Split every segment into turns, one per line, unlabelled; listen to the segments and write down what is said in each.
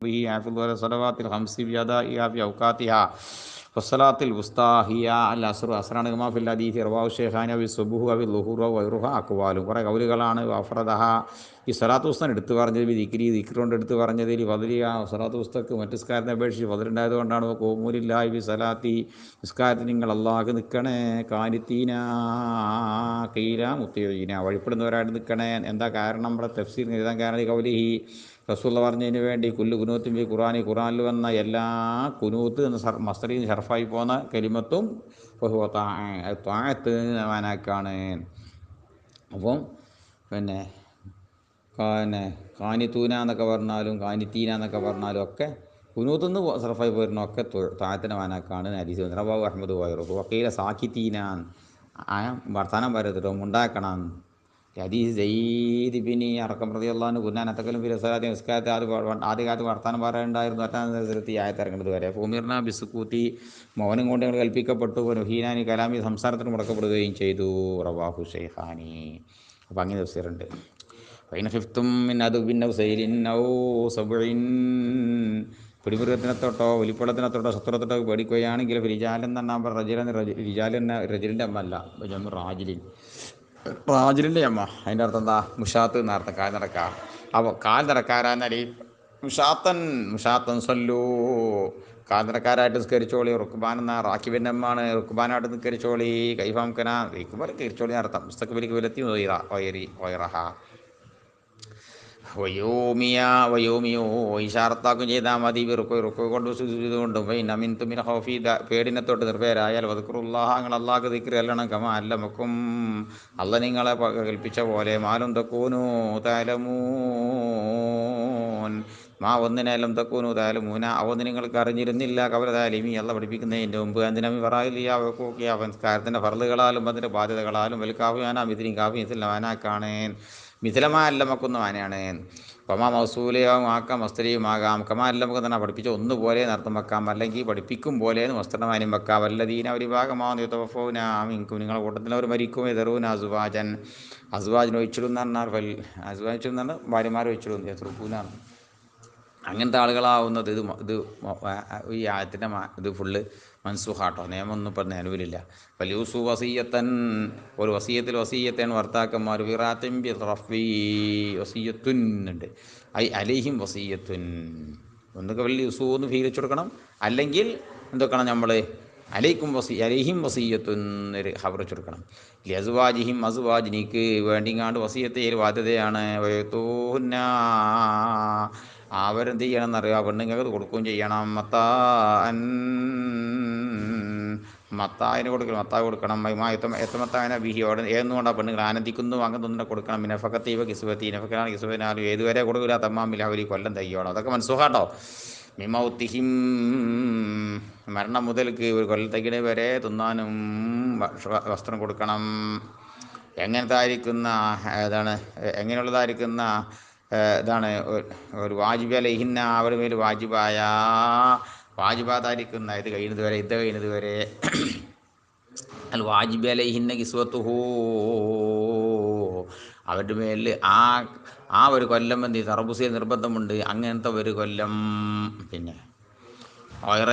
به حافظ على الصلوات الخمس بأدائها في أوقاتها والصلاة الوسطى هي الأسر أسران ما في الحديث رواه الشيخان أو الصبح أو الظهور وغيرها أقوال കുറേ കൗലുകളാണ് അഫ്രദഹ ഈ സലാത്ത് പുസ്തകം എടുത്തു പറഞ്ഞതിൽ ദിക്രി ദിക്രി കൊണ്ട് എടുത്തു പറഞ്ഞതിൽ ഫതിലിയ സലാത്ത് പുസ്തകക്ക് മറ്റു സ്കാരത്തെ അപേക്ഷിച്ച് ഫതിലുണ്ടായത് കൊണ്ടാണ് കോമൂരില്ലായി ബി സലാത്തി നിസ്കാരത്തിന് നിങ്ങൾ അള്ളാഹ് നിൽക്കണേ കാനിത്തീന കീല മുത്തീന വഴിപ്പെടുന്നവരായിട്ട് നിൽക്കണേ എന്താ കാരണം നമ്മുടെ തഫ്സീർ എഴുതാൻ കാരണം ഈ കൗലിഹി റസൂള്ള പറഞ്ഞതിന് വേണ്ടി കുല്ലു കുനൂത്തും ബി ഖുറാനി ഖുറാനിൽ വന്ന എല്ലാ കുനൂത്ത് എന്ന മസ്തറിയിൽ ഷർഫായി പോകുന്ന കരിമത്തും താഴത്ത് വാനാക്കാണ് അപ്പം പിന്നെ പിന്നെ കാനിത്തൂന എന്നൊക്കെ പറഞ്ഞാലും കാനിത്തീന എന്നൊക്കെ പറഞ്ഞാലും ഒക്കെ കുനൂത്തുനിന്ന് സർഫായി പോയിരുന്ന ഒക്കെ താഴത്തിന് വാനാക്കാണ് ഹദീസ് റബാബു അഹമ്മദ് വയറു വക്കീല സാക്കിത്തീനാൻ വർത്താനം പറയത്തിട്ടോ ഉണ്ടാക്കണം ഹദീസ് ജയ്ദ് ബിനി അറക്കം പ്രതി അള്ളഹാന് കുന്നാനത്തക്കലും ഫിരസാദി നിസ്കാരത്തെ ആദ്യ ആദ്യ കാലത്ത് വർത്താനം പറയാനുണ്ടായിരുന്നു. ആയത്ത് ആയത്തിറങ്ങുന്നത് വരെ. ഭൂമിർന ബിസുക്കൂത്തി മൗനം കൊണ്ട് ഞങ്ങൾ കൽപ്പിക്കപ്പെട്ടു. ഹീനാനി കലാമി സംസാരത്തിന് മുടക്കപ്പെടുകയും ചെയ്തു. റവാഹു ഷെയ്ഹാനി അപ്പം അങ്ങനെ തഫ്സീറുണ്ട്. ഫൈന ഫിഫ്തും അത് പിന്നെ സൈലിൻ ഔ സബുഴിൻ പിടിമൃഗത്തിനത്തോട്ടോ തൊട്ടോ ശത്രുത്തോട്ടോ തൊട്ടോ ശത്രുത്തൊട്ടോ പേടിക്കുകയാണെങ്കിൽ എന്നാ റജിലൻ റിജാലൻ റജിലിന്റെ അമ്മല്ല റാജിലിൻ. റാജിലിന്റെ അമ്മ അതിന്റെ അർത്ഥം എന്താ മുഷാത്ത് എന്ന കാൽ നടക്ക അപ്പോൾ കാൽ നടക്കാരാന്നാൽ ഈ മുഷാത്തൻ മുഷാത്തൻ സൊല്ലൂ കാൽ നടക്കാരായിട്ട് നിസ്കരിച്ചോളി റുക്ബാൻ എന്ന റാക്കിബിന്റെ അമ്മാണ് റുക്ബാനായിട്ട് നിസ്കരിച്ചോളി കൈഫാംക്കന കൈക്കുമ്പോൾ കരിച്ചോളി അർത്ഥം വിലക്ക് വിലത്തി വയറി വയറഹ വയോമിയ വയോമിയോ ഇഷാർത്താക്കും ചെയ്താൽ മതി. വെറുക്കു റുക്കോ കൊണ്ട് കൊണ്ടും. നമിൻ തുമിൻ ഹോഫി പേടിനെ തൊട്ട് നിർഭയരായാൽ വതുക്കുറുല്ലാഹ നിങ്ങൾ അള്ളാഹ് ദിക്രി അല്ലണം. കമ അല്ലമക്കും. അല്ല നിങ്ങളെ കൽപ്പിച്ച പോലെ. മാലും തക്കൂനു താലമൂൻ മാ ഒന്നിനാലും തക്കൂനു താലമൂന അവന്ന് നിങ്ങൾക്ക് അറിഞ്ഞിരുന്നില്ല. കവരതാലും ഈ അല്ല പഠിപ്പിക്കുന്നതിന്റെ മുമ്പ്. എന്തിനമി പറയില്ല. അവക്കൊക്കെ അവൻ കാര്യത്തിന്റെ ഫറലുകളാലും അതിന്റെ ബാധ്യതകളാലും. വലുക്കാവുയാനാ മിതിരി കാവ്യത്തിൽ വാനാക്കാണേൻ മിഥിലമാല്ലമക്കുന്ന ആനയാണ്. പമാ മൗസൂലയും ആക്കാം മസ്തരിയും ആകാം. കമാല്ലമൊക്കെ തന്നെ പഠിപ്പിച്ച ഒന്നുപോലെ നർത്തം വെക്കാം. അല്ലെങ്കിൽ പഠിപ്പിക്കും പോലെ വസ്ത്രമാനും വെക്കാം. വല്ലതീന ഒരു ഭാഗമാവുന്ന യുദ്ധഫോനാമിങ്കും നിങ്ങളുടെ കൂട്ടത്തിൽ അവർ മരിക്കും. എതിറൂൻ അസുവാജൻ. അസുവാജിന് ഒഴിച്ചിടും എന്ന് പറഞ്ഞാൽ അസുവാജിടും എന്നാണ് ഭാര്യമാർ ഒഴിച്ചിടും. എത്രൂനാണ് അങ്ങനത്തെ ആളുകളാവുന്നത് ഇത് ഇത് ഈ ആയത്തിന്റെ ഇത് ഫുള്ള് മൻസുഹാട്ടോ നിയമമൊന്നും ഇപ്പം നിലവിലില്ല. വലിയൂസു വസീയത്തൻ ഒരു വസീയത്തിൽ വസീയത്തേൻ വർത്താക്കന്മാർ വിറാത്തിമ്പി റഫി വസീയത്തുൻ ഉണ്ട്. ഐ അലിഹിം വസീയത്തുൻ. ഒന്നൊക്കെ വലിയ യൂസു എന്ന് ഫീലിച്ചു കൊടുക്കണം. അല്ലെങ്കിൽ എന്തൊക്കെയാണ് നമ്മൾ അലൈക്കും വസി അലൈഹിം വസീയത്തുൻ ഒരു ഹബർ കൊടുക്കണം. ലസുവാജിഹിം അസുവാജിനിക്ക് വേണ്ടിങ്ങാണ്ട് വസീയത്തെ ബാധ്യതയാണ്. വയത്തൂന്ന അവരെന്ത് ചെയ്യണം എന്നറിയാം പെണ്ണുങ്ങൾക്ക് കൊടുക്കുകയും ചെയ്യണം. മത്താൻ മത്തായന് കൊടുക്കണം. മത്താവ് കൊടുക്കണം. എത്തമത്തായന ബിഹിയോട് ഏതുകൊണ്ടാണ് പെണ്ണുങ്ങൾ ആനന്ദിക്കുന്നു. അങ്ങനെ കൊടുക്കണം. മിനഫക്കത്തീവ കിസുബത്തി ഇനഫക്കാണ് കിസുബനാലും ഏതുവരെ കൊടുക്കില്ല തമ്മാമില്ല അവർ കൊല്ലം തയ്യോണം അതൊക്കെ മനസ്സുഖാട്ടോ. മിമൗത്തിഹിം മരണം മുതൽക്ക് ഒരു കൊല്ലത്തേക്കിടെ വരെ തിന്നാനും വസ്ത്രം കൊടുക്കണം. എങ്ങനത്തെ ആയിരിക്കുന്ന ഏതാണ് എങ്ങനെയുള്ളതായിരിക്കുന്ന ഇതാണ് ഒരു വാജിബ് ഇഹിന്ന അവരുടെ മേൽ വാജിബായ. വാജിബാതായിരിക്കുന്ന ഇത് കഴിയുന്നത് വരെ ഇത് കഴിയുന്നത് വരെ. അൽ വാജിബ് ഇഹിന്ന കിസ്വത്തുഹൂ. അവരുടെ മേലിൽ ആ ആ ഒരു കൊല്ലം എന്ത് തറബുസിയ നിർബന്ധമുണ്ട്. അങ്ങനത്തെ ഒരു കൊല്ലം. പിന്നെ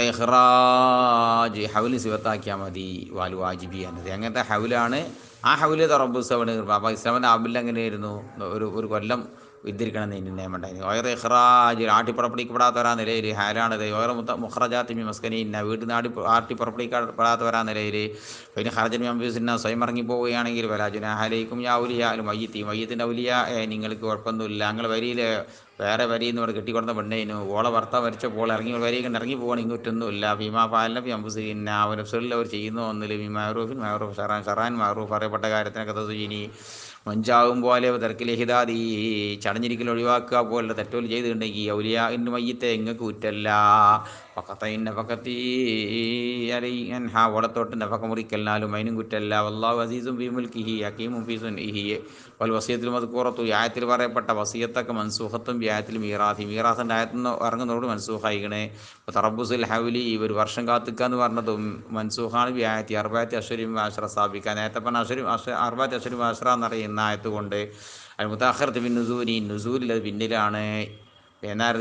ഇഹ്റാജ് ഹൗൽ സിവത്താക്കിയാൽ മതി വാൽ വാജിബി എന്നത്. അങ്ങനത്തെ ഹൗലാണ് ആ ഹൗൽ തറബുസ് അവിടെ അപ്പോൾ ഇസ്ലാമിന്റെ ആബിൽ എങ്ങനെയായിരുന്നു? ഒരു ഒരു കൊല്ലം വിദ്യരിക്കണം എന്ന് നിയമം ഉണ്ടായിരുന്നു. ഓയർ ഇഹ്റാജ് ആട്ടി പുറപ്പെടുവിക്കപ്പെടാത്തവരാ നിലയിൽ ഹാലാണത് ഓയർ മുത്ത മുഹ്റജാത്തി മസ്കനി ഇന്ന വീട്ടിൽ നിന്ന് ആടി ആട്ടി പുറപ്പെടുവിക്കപ്പെടാത്തവരാ നിലയിൽ പിന്നെ ഹർജൻ മമ്പീസിന്ന സ്വയം ഇറങ്ങി പോവുകയാണെങ്കിൽ യാ ഹാലയിക്കും ഉലിയ മയ്യത്തി. മയ്യത്തിന്റെ ഉലിയ നിങ്ങൾക്ക് കുഴപ്പമൊന്നുമില്ല. ഞങ്ങൾ വരിയിൽ വേറെ വരി എന്ന് പറഞ്ഞ് കെട്ടിക്കൊടുത്ത പെണ്ണേനു. ഓളെ ഭർത്താവ് മരിച്ചപ്പോൾ ഇറങ്ങി വരി കണ്ട് ഇറങ്ങി പോകണം ഇങ്ങോട്ടൊന്നുമില്ല ഭീമാ പാലിനെ ഫിയമ്പുസീന അവൻ നഫ്സലിൽ അവർ ചെയ്യുന്ന ഒന്നിൽ ഭീമാറൂഫിൻ മഹറൂഫ് ഷറാൻ ഷറാൻ മാറൂഫ് അറിയപ്പെട്ട കാര്യത്തിനൊക്കെ തസുചീനി മഞ്ചാകും പോലെ തിരക്കിലഹിതാതി ചടഞ്ഞിരിക്കൽ ഒഴിവാക്കുക പോലെ തെറ്റോൽ ചെയ്തിട്ടുണ്ടെങ്കിൽ ഔലിയ ഇന്ന് മയ്യത്തെ എങ്ങ് കുറ്റല്ല. പക്കത്തൈൻ നഫക്കത്തി അലൈൻ ഹാ ഓടത്തോട്ട് നഫക്ക മുറിക്കല്ലാലും അതിനും കുറ്റല്ല വല്ലാഹു അസീസും ബി മുൽക്കിഹി ഹക്കീമും ഫി സുൻഇഹി. വൽ വസിയത്തുൽ മസ്കൂറത്തു ഈ ആയത്തിൽ പറയപ്പെട്ട വസിയത്തൊക്കെ മൻസൂഹത്തും വ്യായത്തിൽ മീറാഥി മീറാസിന്റെ മീറാത്തിന്റെ ആയത്തിൽ നിന്ന് ഇറങ്ങുന്നതോട് മൻസൂഹായിക്കണേ തറബുസുൽ ഹൗലി ഒരു വർഷം കാത്തിക്കുക എന്ന് പറഞ്ഞതും മൻസൂഹാണ് വ്യായത്തി അർബാത്തി അശ്വരും ആശ്ര സ്ഥാപിക്കുക നേരത്തെ പറഞ്ഞ അശ്വരും അർബാത്തി അശ്വരും ആശ്ര എന്നറിയുന്ന ആയത്തുകൊണ്ട് കൊണ്ട് അത് ബിൻ പിൻ നുസൂരി നുസൂരിൽ അത് പിന്നിലാണ്.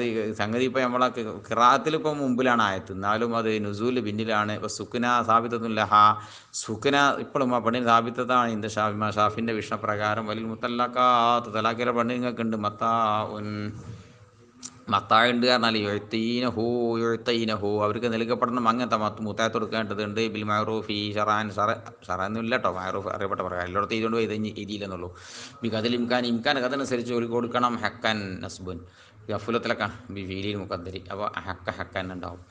ഈ സംഗതി ഇപ്പോൾ നമ്മളെ കിറാത്തിൽ ഇപ്പോൾ മുമ്പിലാണ് ആയത്. എന്നാലും അത് നുസൂൽ പിന്നിലാണ്. ഇപ്പോൾ സുഖന സാബിത്തത്തുല്ലഹ സുഖന ഇപ്പോഴും ആ പണി സാബിത്തതാണ് ഇന്ത് ഷാഫി ഷാഫിന്റെ വിഷ്ണപ്രകാരം വലിയ മുത്തല്ലാക്കാത്ത തലാക്കിലെ പെണ്ണുങ്ങൾക്കുണ്ട്. മത്താ ഉൻ മത്തായുണ്ട് പറഞ്ഞാൽ എഴുത്തീന ഹോ എഴുത്തീന ഹോ അവർക്ക് നൽകപ്പെടണം അങ്ങനത്തെ മത്ത് മുത്തായത്ത് കൊടുക്കേണ്ടതുണ്ട്. ബിൽ മാറൂഫ് ഷറാൻ ഷറ ഷറാനൊന്നും ഇല്ല കേട്ടോ മാറൂഫ് അറിയപ്പെട്ട പ്രകാരം. എല്ലായിടത്തും ഇതുകൊണ്ട് ഇത് എഴുതിയില്ലെന്നുള്ളൂ ബി കതിൽ ഇംഖാൻ ഇംഖാൻ കഥനുസരിച്ച് ഒരു കൊടുക്കണം. ഹക്കൻ നസ്ബുൻ. ഗഫുലത്തിലൊക്കെ ബി ഫീലിൽ മുഖദ്ദരി. അപ്പോൾ ഹക്ക ഹക്ക തന്നെ ഉണ്ടാവും.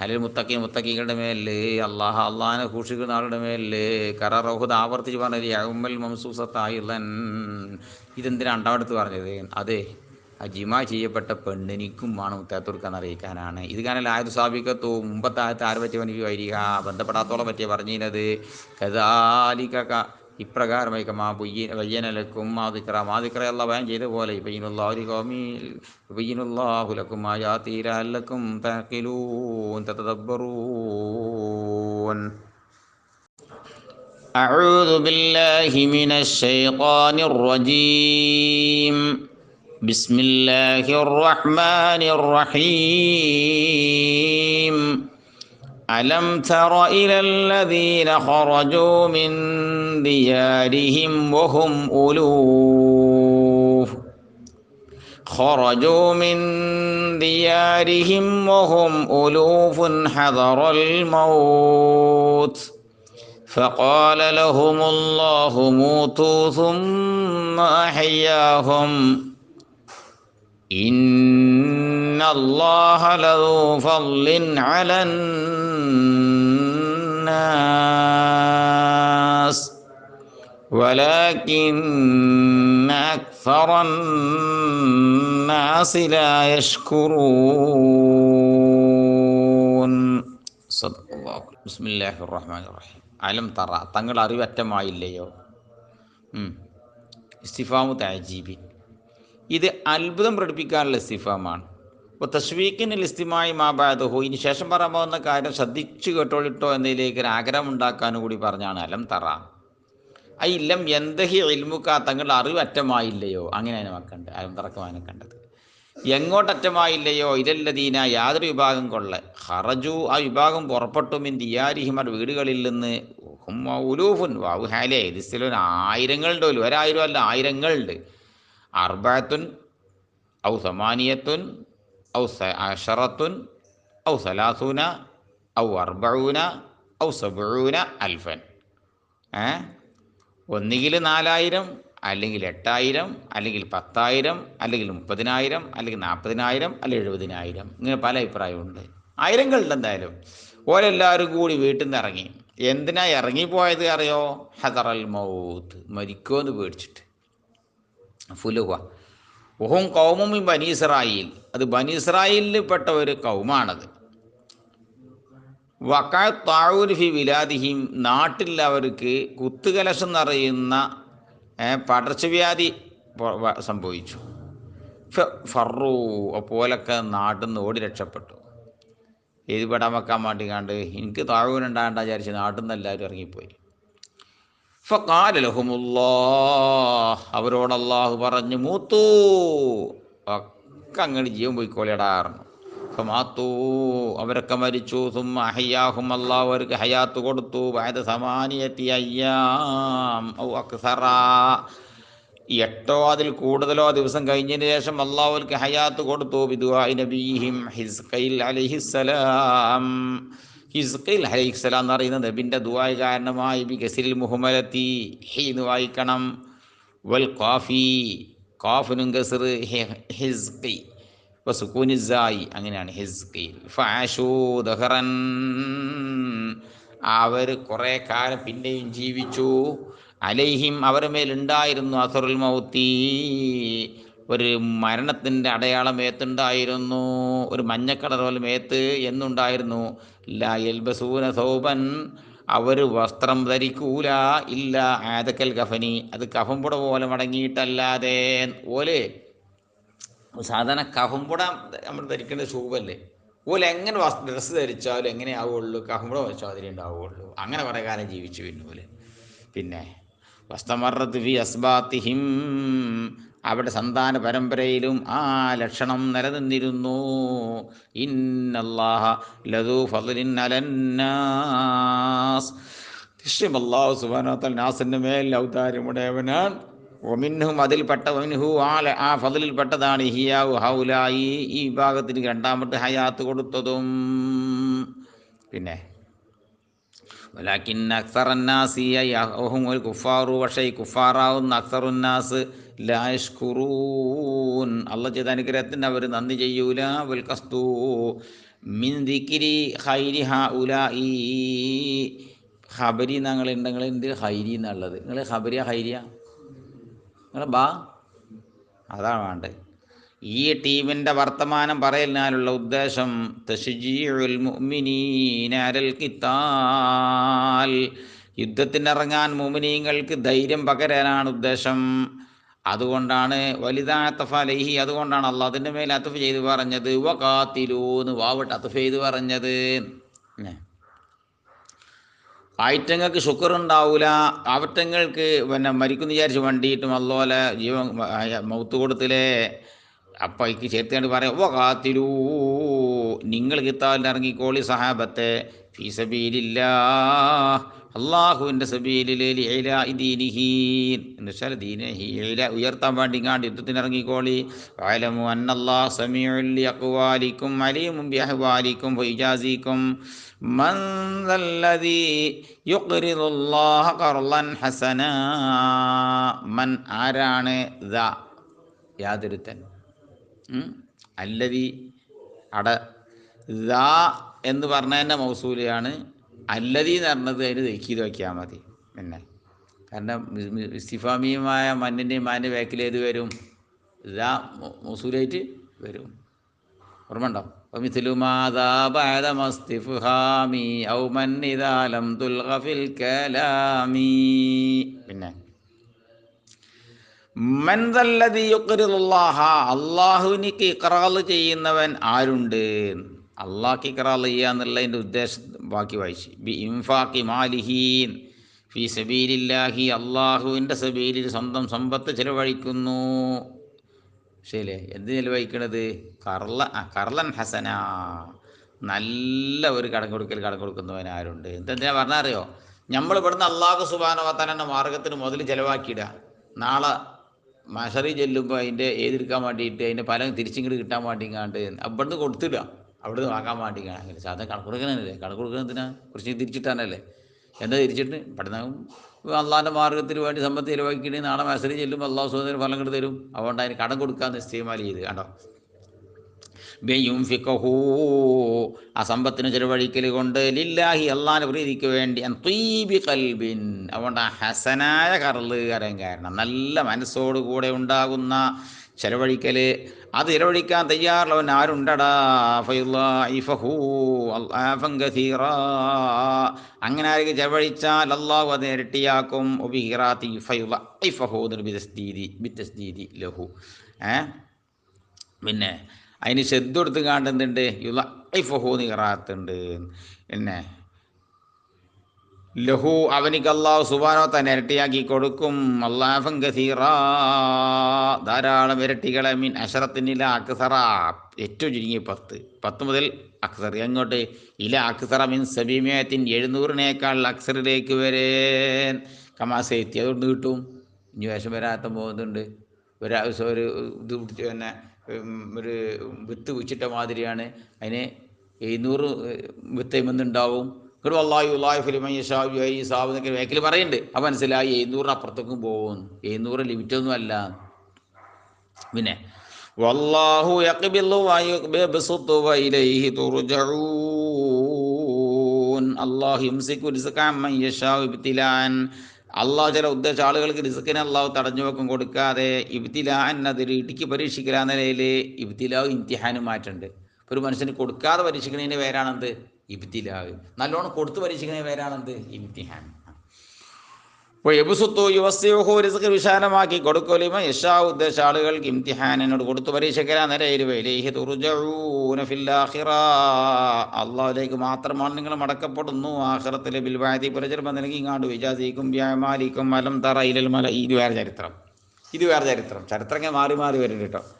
അല്ലെങ്കിൽ മുത്തക്കി മുത്തക്കികളുടെ മേലിൽ അള്ളാഹ് അള്ളാഹിനെ സൂക്ഷിക്കുന്ന ആളുടെ മേലിൽ കറ റൗഹദ് ആവർത്തിച്ച് പറഞ്ഞത് യൗമൽ മംസൂസത്തായില്ലൻ ഇതെന്തിനാ രണ്ടാമടുത്ത് പറഞ്ഞത്? അതെ അജിമ ജിമ ചെയ്യപ്പെട്ട പെണ്ണിനിക്കും വേണം മുത്താത്തുർക്കാൻ അറിയിക്കാനാണ്. ഇത് കാരണം ആയത് സ്ഥാപിക്കത്തോ മുമ്പത്തെ ആര് പറ്റിയ എനിക്ക് വരിക? ബന്ധപ്പെടാത്തോളം പറ്റിയ പറഞ്ഞിരുന്നത്. കഥാലിക്ക ഇപ്രകാരമായി മാ പൊയ്യ വയ്യനലക്കും മാതിക്ര മാതിക്ര അല്ല ഭയം ചെയ്ത പോലെ ഇപ്പയ്യനുള്ളാഹുലി കോമി ഇപ്പയ്യനുള്ളാഹുലക്കും ആയാ തീരാലക്കും തക്കിലൂൻ തത്തബ്ബറൂൻ أعوذ بالله من الشيطان الرجيم بسم الله الرحمن الرحيم ألم تر إلى الذين خرجوا من ديارهم وهم ألوف خرجوا من ديارهم وهم ألوف حذر الموت. فقال لهم الله موتوا ثم أحياهم. إن الله لذو فضل على الناس. ولكن أكثر الناس لا يشكرون صدق الله بسم الله الرحمن الرحيم അലം തറ തങ്ങൾ അറിവറ്റമായില്ലയോ ഇസ്തിഫാമു താജീബി ഇത് അത്ഭുതം പ്രകടിപ്പിക്കാനുള്ള ഇസ്തിഫാമാണ് അപ്പോൾ തസ്വീക്കിന് ഇസ്തിമായി മാബാദഹു ഇനി ശേഷം പറയാൻ പോകുന്ന കാര്യം ശ്രദ്ധിച്ചു കേട്ടോളിട്ടോ എന്നതിലേക്ക് ഒരു ആഗ്രഹം ഉണ്ടാക്കാനും കൂടി പറഞ്ഞാണ് അലം തറ ആ ഇല്ലം എന്തഹി ഇൽമുക്ക തങ്ങളുടെ അറിവറ്റമായില്ലയോ? അങ്ങനെയാണ് വെക്കണ്ടത് അലം തറക്കമാണ് കണ്ടത്. എങ്ങോട്ടറ്റമായില്ലയോ? ഇരല്ലദീന യാതൊരു വിഭാഗം കൊള്ള. ഹറജു ആ വിഭാഗം പുറപ്പെട്ടു. മിൻ ദിയാരിഹിമർ വീടുകളിൽ നിന്ന്. ഉലൂഫുൻ വാവു ഹാലേ ഇതിലും ആയിരങ്ങളുണ്ട് ഒരു ഒരായിരം അല്ല ആയിരങ്ങളുണ്ട്. അർബാത്തുൻ ഔ സമാനിയത്തുൻ ഔ അഷറത്തുൻ ഔ സലാസൂന ഔ അർബൂന ഔ സബൂന അൽഫൻ. ഏ? ഒന്നുകിൽ നാലായിരം അല്ലെങ്കിൽ എട്ടായിരം അല്ലെങ്കിൽ പത്തായിരം അല്ലെങ്കിൽ മുപ്പതിനായിരം അല്ലെങ്കിൽ നാൽപ്പതിനായിരം അല്ലെങ്കിൽ എഴുപതിനായിരം. ഇങ്ങനെ പല അഭിപ്രായമുണ്ട്. ആയിരങ്ങളുണ്ട് എന്തായാലും ഓരെല്ലാവരും കൂടി വീട്ടിൽ നിന്ന് ഇറങ്ങി. എന്തിനാ ഇറങ്ങിപ്പോയത് അറിയോ? ഹദറൽ മൗത്ത്. മരിക്കുമെന്ന് പേടിച്ചിട്ട്. ഫുലുഹ. ഒഹും കൗമും ബനീസ്രായിൽ അത് ബനീസ്രായിലിൽ പെട്ട ഒരു കൗമാണത് വക്കാ താഴൂർ ഫി വിലാദിഹിം നാട്ടിൽ അവർക്ക് കുത്തുകലശം നിറയുന്ന പടർച്ചവ്യാധി സംഭവിച്ചു. ഫറു അപ്പോലൊക്കെ നാട്ടിൽ നിന്ന് ഓടി രക്ഷപ്പെട്ടു. ഏത് പെടാൻ വെക്കാൻ വേണ്ടി കണ്ട് എനിക്ക് താഴൂരുണ്ടാകണ്ട വിചാരിച്ച് നാട്ടിൽ നിന്ന് എല്ലാവരും ഇറങ്ങിപ്പോയി. ഫക്കാലലഹുമുല്ലാ അവരോട് പറഞ്ഞു മൂത്തു ഒക്കെ അങ്ങോട്ട് ജീവൻ പോയിക്കോളിയടാറുന്നു ഫമാത്തു അവരൊക്കെ മരിച്ചു. സുമ്മ അഹയ്യാഹും അള്ളാഹു അവർക്ക് ഹയാത്ത് കൊടുത്തു. വയത് സമാനിയത്തി അയ്യാം. അക്സറ. എട്ടോ അതിൽ കൂടുതലോ ദിവസം കഴിഞ്ഞതിന് ശേഷം അള്ളാഹുൽക്ക് ഹയാത്ത് കൊടുത്തു. ബിദുവായി നബീഹിം ഹിസ്കയിൽ അലൈഹിസ്സലാം. ഹിസ്കൈൽ അലൈഹിസ്സലാം എന്ന് പറയുന്ന നബിന്റെ ദുവായ കാരണമായി. ബി ഗസിൽ മുഹമ്മലത്തി. ഹി എന്ന് വായിക്കണം. വൽ കാഫി. കാഫിനും ഗസർ ഇപ്പോൾ സുക്കൂനിസായി അങ്ങനെയാണ് ഹിസ്കീൽ ഫാഷൂദഹറൻ അവർ കുറേ കാലം പിന്നെയും ജീവിച്ചു. അലൈഹിം അവരുടെ മേലുണ്ടായിരുന്നു അസറുൽ മൗത്തി. ഒരു മരണത്തിന്റെ അടയാളം മേത്തുണ്ടായിരുന്നു ഒരു മഞ്ഞക്കളർ പോലെ മേത്ത് എന്നുണ്ടായിരുന്നു. ലാ യൽബസൂന സൗബൻ. അവർ വസ്ത്രം ധരിക്കൂല. ഇല്ല ആദക്കൽ കഫനി. അത് കഫംപുട പോലെ മടങ്ങിയിട്ടല്ലാതെ ഓൽ സാധാരണ കഹുംപുട നമ്മൾ ധരിക്കേണ്ട ഷൂവല്ലേ ഓൽ എങ്ങനെ ഡ്രസ്സ് ധരിച്ചാലും എങ്ങനെ ആവുള്ളൂ കഹുംപുട വെച്ചാൽ അതിലേ ഉണ്ടാവുള്ളൂ. അങ്ങനെ കുറേ കാലം ജീവിച്ചു പിന്നെ പോലെ പിന്നെ വസ്തമറത്ത് ഫി അസ്ബാത്തിഹിം. അവിടെ സന്താന പരമ്പരയിലും ആ ലക്ഷണം നിലനിന്നിരുന്നു. ഇന്നല്ലാഹ ലതു ഫലിൻ അലന്നാസ്. നിശ്ചയം അള്ളാഹു സുബാനോത്തൽ നാസിന്റെ മേൽ ഔദാര്യമുടയവനാണ്. ഒമിൻഹും അതിൽപ്പെട്ട ഒമിൻഹു ആ ല- ആ ഫതിലിൽപ്പെട്ടതാണ് ഹിയാവു ഹൗലായി ഈ വിഭാഗത്തിന് രണ്ടാമത്തെ ഹയാത്ത് കൊടുത്തതും. പിന്നെ കുഫാറു പക്ഷേ കുഫാറാവുന്ന അക്സറുന്നാസ് ലാഷ്കുറൂൻ അള്ള ചെയ്ത അനുഗ്രഹത്തിന് അവർ നന്ദി ചെയ്യൂല. വൽക്കസ്തു മിൻ ദിക്കിരി ഹൈരി ഹ ഉല ഈ ഹബരി ഞങ്ങൾ ഉണ്ടെങ്കിൽ എന്ത് ഹൈരി എന്നുള്ളത് നിങ്ങൾ ഹബരിയ ഹൈരിയ നിങ്ങൾ ബാ. അതാണ് വേണ്ടത് ഈ ടീമിന്റെ വർത്തമാനം പറയലിനാലുള്ള ഉദ്ദേശം ഖിത്താൽ. യുദ്ധത്തിനിറങ്ങാൻ മുമിനീങ്ങൾക്ക് ധൈര്യം പകരാനാണ് ഉദ്ദേശം. അതുകൊണ്ടാണ് വലുതാ അത്തഫ ലൈഹി അതുകൊണ്ടാണ് അല്ല അതിന്റെ മേൽ അത്തഫ് ചെയ്ത് പറഞ്ഞത്. വകാത്തിലൂന്ന് വാവട്ട് അത്തഫ് ചെയ്ത് പറഞ്ഞത്. ഷുക്കർ ഉണ്ടാവൂല അവറ്റങ്ങൾക്ക് പിന്നെ മരിക്കുന്നു വിചാരിച്ച് വണ്ടിയിട്ടും അതുപോലെ ജീവൻ മൗത്ത് കൊടുത്തില്ലേ? അപ്പം എനിക്ക് ചേർത്തുകൊണ്ട് പറയാം ഓ കാത്തിരൂ നിങ്ങൾ കിത്താലിൽ ഇറങ്ങിക്കോളി സഹാബത്തെ ഫീസബീലില്ല അള്ളാഹുവിൻ്റെ സബീലിൽ എന്നുവെച്ചാൽ ദീനഹി ഇല ഉയർത്താൻ വേണ്ടി ഇങ്ങാണ്ട് യുദ്ധത്തിന് ഇറങ്ങിക്കോളി വയലമു അന്നല്ലാ സമീഉൽ അക്വാലിക്കും അലീമും ബിഅഹ്വാലിക്കും വൈജാസിക്കും من ذا الذي يقرض الله قرضا حسنا من ആരാണ് ദ യാതൊരുത്തൻ ഉം? അല്ലതി അട ദ എന്ന് പറഞ്ഞതിൻ്റെ മൗസൂലിയാണ് അല്ലതി എന്ന് പറഞ്ഞത് അതിന് തെക്കീത് വയ്ക്കാൻ മതി പിന്നെ. കാരണം ഇസ്തിഫാമിയുമായ മണ്ണിന്റെയും മാന്റെ ബാക്കിൽ ഏത് വരും? ഇതാ മൊസൂലായിട്ട് വരും. ഓർമ്മ ഉണ്ടോ? അപ്പം പിന്നെ. അള്ളാഹുവിനിക്ക് ഇക്രാൾ ചെയ്യുന്നവൻ ആരുണ്ട്? അള്ളാഹ്ക്ക് ഇക്രാൾ ചെയ്യുക ഉദ്ദേശം ബാക്കി വായിച്ച്. ബി ഇംഫാക്കി മാലിഹീൻ. ഫി സബീലില്ലാഹി അള്ളാഹുവിന്റെ സബീലിൽ സ്വന്തം സമ്പത്ത് ചിലവഴിക്കുന്നു. ശരിയല്ലേ? എന്ത് ചിലവഴിക്കണത്? കർല കർലൻ ഹസന. നല്ല ഒരു കടം കൊടുക്കൽ കടം കൊടുക്കുന്നവൻ ആരുണ്ട് പറഞ്ഞറിയോ? നമ്മൾ ഇവിടുന്ന് അള്ളാഹു സുബാനവത്താനെ മാർഗത്തിന് മുതൽ ചിലവാക്കിയിടുക നാളെ മഷറി ചെല്ലുമ്പോൾ അതിന്റെ ഏതെടുക്കാൻ വേണ്ടിയിട്ട് അതിന്റെ ഫലം തിരിച്ചിങ്ങോട്ട് കിട്ടാൻ വേണ്ടിങ്ങാണ്ട് ഇവിടുന്ന് കൊടുത്തിടുക. അവിടുന്ന് വാങ്ങാൻ വേണ്ടി അങ്ങനെ. സാധനം കണക്ക് കൊടുക്കണല്ലേ കണക്ക് കൊടുക്കുന്നതിനാ കുറച്ച് തിരിച്ചിട്ടാനല്ലേ എന്താ തിരിച്ചിട്ട്? പഠനവും അള്ളാഹിന്റെ മാർഗത്തിന് വേണ്ടി സമ്പത്ത് ചിലവാക്കിയിട്ട് നാളെ മത്സരം ചെല്ലുമ്പോൾ അള്ളാഹു സുഹൃത്തിന് ഫലം കൊണ്ട് തരും. അതുകൊണ്ട് അതിന് കടം കൊടുക്കാൻ നിശ്ചയമാലി ചെയ്ത്. കണ്ടോ? ബെയ്യും ഫിക്കഹൂ ആ സമ്പത്തിന് ചെലവഴിക്കൽ കൊണ്ട് ലില്ലാഹി അള്ളാഹിന്റെ പ്രീതിക്ക് വേണ്ടി തീബി കൽബിൻ അതുകൊണ്ട് ഹസനായ കറൽ കരം കാരണം നല്ല മനസ്സോടുകൂടെ ഉണ്ടാകുന്ന ചെലവഴിക്കൽ അത് ചെലവഴിക്കാൻ തയ്യാറുള്ളവൻ ആരുണ്ടടാ? അങ്ങനെ ആരെങ്കിലും ചെലവഴിച്ചാൽ അള്ളാഹു അത് ഇരട്ടിയാക്കും. ലഹു. ഏ? പിന്നെ അതിന് ശ്രദ്ധ കൊടുത്ത് കാണ്ട് യുല ഐഫഹു നിറാത്തുണ്ട് പിന്നെ ലഹു അവനിക്ക് അള്ളാഹു സുബാനോ തന്നെ ഇരട്ടിയാക്കി കൊടുക്കും. അള്ളാഫൻ കസീറ. ധാരാളം ഇരട്ടികളെ മീൻ അഷറത്തിനില അക്സറ. ഏറ്റവും ചുരുങ്ങി പത്ത്. പത്ത് മുതൽ അക്സർ. എങ്ങോട്ട്? ഇല അക്സറ മീൻ സബീമയത്തിൻ എഴുന്നൂറിനേക്കാൾ അക്സറിലേക്ക് വരെ കമാസെത്തി അതുകൊണ്ട് കിട്ടും. ഇനി വേഷം വരാത്ത പോകുന്നുണ്ട് ഒരാവശ്യം ഒരു ഇത് പിടിച്ച് തന്നെ ഒരു വിത്ത് കുച്ചിട്ട മാതിരിയാണ്. അതിന് എഴുന്നൂറ് വിത്ത് എന്നുണ്ടാവും എന്നൊക്കെ വേക്കിൽ പറയുന്നുണ്ട് അപ്പം മനസ്സിലായി എഴുന്നൂറിന് അപ്പുറത്തേക്കും പോകും. എഴുന്നൂറ് ലിമിറ്റൊന്നും അല്ല. പിന്നെ വല്ലാഹു അള്ളാഹു ചില ഉദ്ദേശ ആളുകൾക്ക് റിസ്ക്കിനെ അള്ളാഹു തടഞ്ഞു വെക്കും കൊടുക്കാതെ ഇബ്തിലാൻ അതൊരു ഇടുക്കി പരീക്ഷിക്കലാ നിലയിൽ ഇബ്തിലാവ് ഇംതിഹാനും മാറ്റുണ്ട്. ഒരു മനുഷ്യന് കൊടുക്കാതെ പരീക്ഷിക്കുന്നതിന്റെ പേരാണെന്ത്? ഇബ്തിലാവ്. നല്ലോണം കൊടുത്തു പരീക്ഷിക്കുന്ന പേരാണെന്ത് ഇംതിഹാൻ അപ്പോൾ എബുസുത്തു യുവസ്യോഹോ റിസ്ക് വിശാലമാക്കി കൊടുക്കലിമ യശാ ഉദ്ദേശ ആളുകൾക്ക് ഇംതിഹാനോട് കൊടുത്തു പരീക്ഷിക്കലാ നേരെ വൈലേഹി തുർജഊന ഫിൽ ആഖിറ. അള്ളാഹുലേക്ക് മാത്രമാണ് നിങ്ങൾ മടക്കപ്പെടുന്നു. ആഹ്റത്തിലെ ബിൽവാതി പുരചർമ്മ നൽകി ഇങ്ങാണ്ട് വിജാസിക്കും വ്യാമാലിക്കും മലം തറ ഇലൽ മല. ഇത് വേറെ ചരിത്രം. ഇത് വേറെ ചരിത്രം. ചരിത്രങ്ങൾ മാറി മാറി വരുന്നുണ്ട് കേട്ടോ.